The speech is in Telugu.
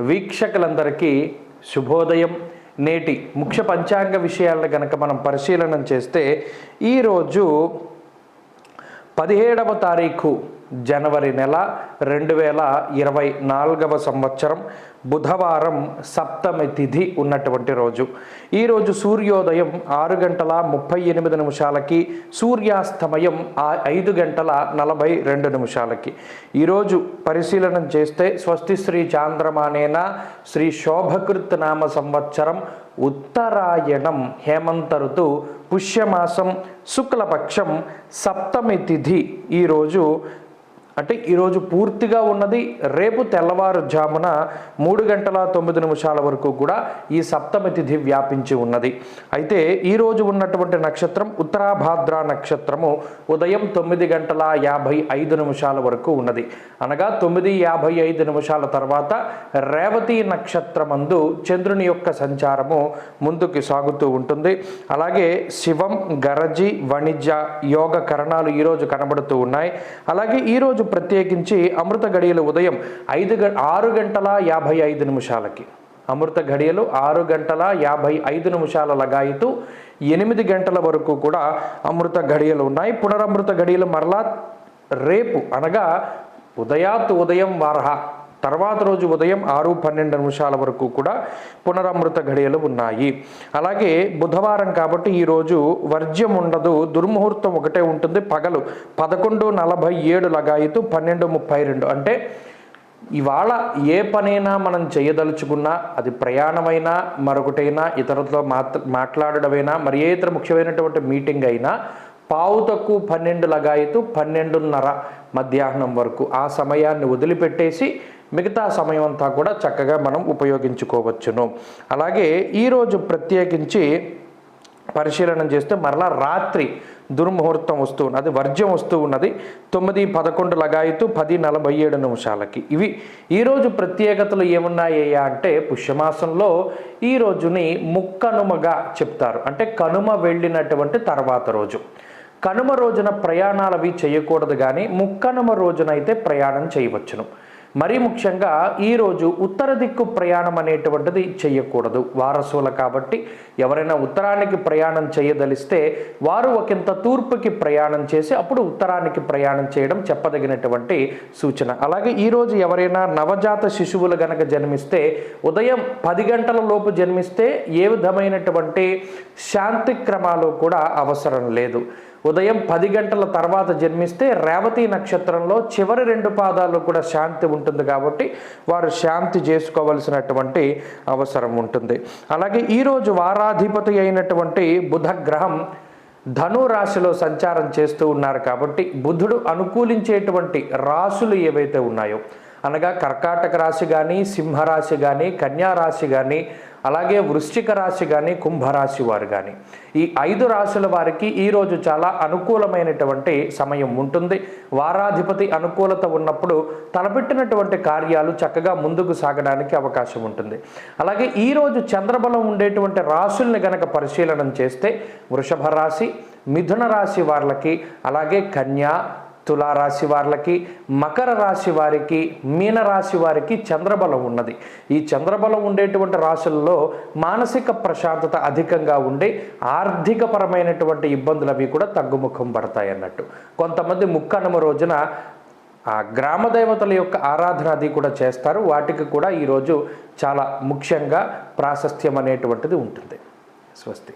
వీక్షకులందరికీ శుభోదయం. నేటి ముఖ్య పంచాంగ విషయాలను గనక మనం పరిశీలన చేస్తే ఈరోజు పదిహేడవ తారీఖు జనవరి నెల రెండు వేల ఇరవై నాలుగవ సంవత్సరం బుధవారం సప్తమి తిథి ఉన్నటువంటి రోజు. ఈరోజు సూర్యోదయం ఆరు గంటల ముప్పై ఎనిమిది నిమిషాలకి సూర్యాస్తమయం ఐదు గంటల నలభై రెండు నిమిషాలకి. ఈరోజు పరిశీలన చేస్తే స్వస్తి శ్రీ చాంద్రమానేన శ్రీ శోభకృత్ నామ సంవత్సరం ఉత్తరాయణం హేమంత ఋతు పుష్యమాసం శుక్లపక్షం సప్తమి తిథి ఈరోజు అంటే ఈరోజు పూర్తిగా ఉన్నది. రేపు తెల్లవారుజామున మూడు గంటల తొమ్మిది నిమిషాల వరకు కూడా ఈ సప్తమి తిథి వ్యాపించి ఉన్నది. అయితే ఈరోజు ఉన్నటువంటి నక్షత్రం ఉత్తరాభాద్ర నక్షత్రము ఉదయం తొమ్మిది గంటల యాభై ఐదు నిమిషాల వరకు ఉన్నది. అనగా తొమ్మిది యాభై ఐదు నిమిషాల తర్వాత రేవతి నక్షత్రమందు చంద్రుని యొక్క సంచారము ముందుకు సాగుతూ ఉంటుంది. అలాగే శివం గరజి వణిజ్య యోగ కరణాలు ఈరోజు కనబడుతూ ఉన్నాయి. అలాగే ఈరోజు ప్రత్యేకించి అమృత గడియలు ఉదయం ఐదు గ ఆరు గంటల యాభై ఐదు నిమిషాలకి. అమృత ఘడియలు ఆరు గంటల యాభై ఐదు నిమిషాల లగాయితూ ఎనిమిది గంటల వరకు కూడా అమృత ఘడియలు ఉన్నాయి. పునరమృత ఘడియలు మరలా రేపు అనగా ఉదయాత్ ఉదయం వారహ. తర్వాత రోజు ఉదయం ఆరు పన్నెండు నిమిషాల వరకు కూడా పునరమృత ఘడియలు ఉన్నాయి. అలాగే బుధవారం కాబట్టి ఈరోజు వర్జ్యం ఉండదు దుర్ముహూర్తం ఒకటే ఉంటుంది. పగలు పదకొండు నలభై ఏడు లగాయితు పన్నెండు ముప్పై రెండు. అంటే ఇవాళ ఏ పనైనా మనం చేయదలుచుకున్నా అది ప్రయాణమైనా మరొకటైనా ఇతరులతో మాట్ మాట్లాడడమైనా మరి ఏ ఇతర ముఖ్యమైనటువంటి మీటింగ్ అయినా పావు తక్కువ పన్నెండు లగాయితు పన్నెండున్నర మధ్యాహ్నం వరకు ఆ సమయాన్ని వదిలిపెట్టేసి మిగతా సమయం అంతా కూడా చక్కగా మనం ఉపయోగించుకోవచ్చును. అలాగే ఈరోజు ప్రత్యేకించి పరిశీలన చేస్తే మరలా రాత్రి దుర్ముహూర్తం వస్తూ ఉన్నది వర్జ్యం వస్తూ ఉన్నది. తొమ్మిది పదకొండు లగాయితూ పది నలభై ఏడు నిమిషాలకి. ఇవి ఈరోజు ప్రత్యేకతలు ఏమున్నాయ్యా అంటే పుష్యమాసంలో ఈ రోజుని ముక్కనుమగా చెప్తారు. అంటే కనుమ వెళ్ళినటువంటి తర్వాత రోజు. కనుమ రోజున ప్రయాణాలు అవి చేయకూడదు కానీ ముక్కనుమ రోజున అయితే ప్రయాణం చేయవచ్చును. మరీ ముఖ్యంగా ఈరోజు ఉత్తర దిక్కు ప్రయాణం అనేటువంటిది చేయకూడదు వారసుల కాబట్టి ఎవరైనా ఉత్తరానికి ప్రయాణం చేయదలిస్తే వారు ఒకంత తూర్పుకి ప్రయాణం చేసి అప్పుడు ఉత్తరానికి ప్రయాణం చేయడం చెప్పదగినటువంటి సూచన. అలాగే ఈరోజు ఎవరైనా నవజాత శిశువులు గనక జన్మిస్తే ఉదయం పది గంటల లోపు జన్మిస్తే ఏ విధమైనటువంటి శాంతి క్రమాలు కూడా అవసరం లేదు. ఉదయం పది గంటల తర్వాత జన్మిస్తే రేవతి నక్షత్రంలో చివరి రెండు పాదాల్లో కూడా శాంతి ఉంటుంది కాబట్టి వారు శాంతి చేసుకోవలసినటువంటి అవసరం ఉంటుంది. అలాగే ఈరోజు వారాధిపతి అయినటువంటి బుధ గ్రహం ధను రాశిలో సంచారం చేస్తూ ఉన్నారు కాబట్టి బుధుడు అనుకూలించేటువంటి రాశులు ఏవైతే ఉన్నాయో అనగా కర్కాటక రాశి కానీ సింహరాశి కానీ కన్యా రాశి కానీ అలాగే వృశ్చిక రాశి కానీ కుంభరాశి వారు కానీ ఈ ఐదు రాశుల వారికి ఈరోజు చాలా అనుకూలమైనటువంటి సమయం ఉంటుంది. వారాధిపతి అనుకూలత ఉన్నప్పుడు తలపెట్టినటువంటి కార్యాలు చక్కగా ముందుకు సాగడానికి అవకాశం ఉంటుంది. అలాగే ఈరోజు చంద్రబలం ఉండేటువంటి రాశుల్ని గనక పరిశీలన చేస్తే వృషభ రాశి మిథున రాశి వాళ్ళకి అలాగే కన్యా తులారాశి వారికి మకర రాశి వారికి మీనరాశి వారికి చంద్రబలం ఉన్నది. ఈ చంద్రబలం ఉండేటువంటి రాశుల్లో మానసిక ప్రశాంతత అధికంగా ఉండి ఆర్థికపరమైనటువంటి ఇబ్బందులు అవి కూడా తగ్గుముఖం పడతాయి అన్నట్టు కొంతమంది ముక్కనుమ రోజున ఆ గ్రామ దేవతల యొక్క ఆరాధన అది కూడా చేస్తారు. వాటికి కూడా ఈరోజు చాలా ముఖ్యంగా ప్రాశస్త్యం అనేటువంటిది ఉంటుంది. స్వస్తి.